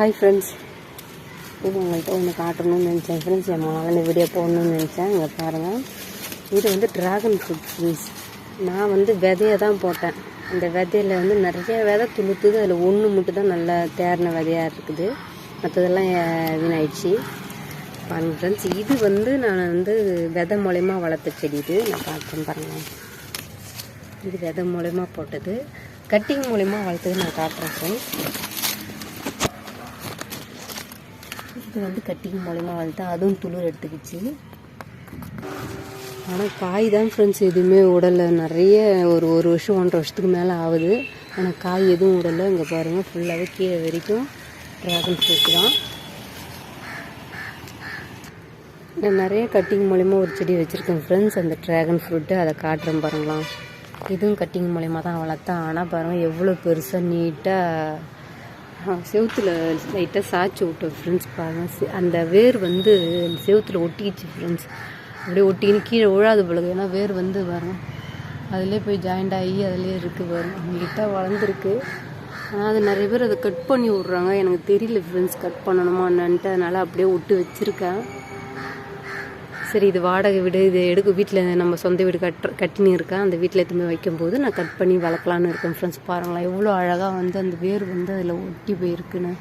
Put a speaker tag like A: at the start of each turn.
A: Hi friends இது உங்கள்கிட்ட ஒன்று காட்டணும்னு நினச்சேன். ஃப்ரெண்ட்ஸ் என் மகன் வீடியோ போடணும்னு நினச்சேன். இங்கே பாருங்கள் இது வந்து ட்ராகன் ஃப்ரூட் ஃப்ரெண்ட்ஸ் நான் வந்து விதையை தான் போட்டேன். அந்த விதையில வந்து நிறைய விதை துளுத்துது. அதில் ஒன்று மட்டும் தான் நல்லா தேர்ன விதையாக இருக்குது. மற்றதெல்லாம் வீணாயிடுச்சு. பாருங்கள் ஃப்ரெண்ட்ஸ் இது வந்து நான் வந்து விதை மூலயமா வளர்த்த செடி இது. நான் காட்டுறேன் பாருங்கள் இது விதை மூலயமா போட்டது. கட்டிங் மூலயமா வளர்த்தது நான் காட்டுறேன் ஃப்ரெண்ட்ஸ் இது வந்து கட்டிங் மூலயமா வளர்த்தா அதுவும் துளிர் எடுத்துக்கிச்சு. ஆனால் காய் தான் ஃப்ரெண்ட்ஸ் எதுவுமே உடலை நிறைய ஒரு ஒரு வருஷம் ஒன்றரை வருஷத்துக்கு மேலே ஆகுது. ஆனால் காய் எதுவும் உடலை இங்கே பாருங்கள் ஃபுல்லாகவே கீழே வரைக்கும் ட்ராகன் ஃப்ரூட் தான். நான் நிறைய கட்டிங் மூலயமா ஒரு செடி வச்சுருக்கேன் ஃப்ரெண்ட்ஸ் அந்த ட்ராகன் ஃப்ரூட்டு அதை காட்டுறேன் பாருங்களாம் இதுவும் கட்டிங் மூலயமா தான் வளர்த்தேன். ஆனால் பாருங்கள் எவ்வளோ பெருசாக நீட்டாக செவுத்தில் லைட்டாக சாய்ச்சி விட்டோம் ஃப்ரெண்ட்ஸ் பாருங்கள் அந்த வேர் வந்து செவுத்தில் ஒட்டிக்கிச்சு ஃப்ரெண்ட்ஸ் அப்படியே ஒட்டிக்கின்னு கீழே விழாது போலது ஏன்னா வேர் வந்து வரும் அதிலே போய் ஜாயிண்ட் ஆகி அதிலே இருக்குது வரும் நீட்டாக வளர்ந்துருக்கு. ஆனால் அது நிறைய பேர் அதை கட் பண்ணி விட்றாங்க. எனக்கு தெரியல ஃப்ரெண்ட்ஸ் கட் பண்ணணுமா என்னன்ட்டு அதனால் அப்படியே விட்டு வச்சுருக்கேன். சரி இது வாடகை வீடு இது எடுக்க வீட்டில் நம்ம சொந்த வீடு கட்டுற கட்டினு இருக்கேன் அந்த வீட்டில் எடுத்துன்னு வைக்கும்போது நான் கட் பண்ணி வளர்க்கலான்னு இருக்கேன் ஃப்ரெண்ட்ஸ் பாருங்களேன் எவ்வளோ அழகாக வந்து அந்த வேர் வந்து அதில் ஒட்டி போயிருக்குன்னு.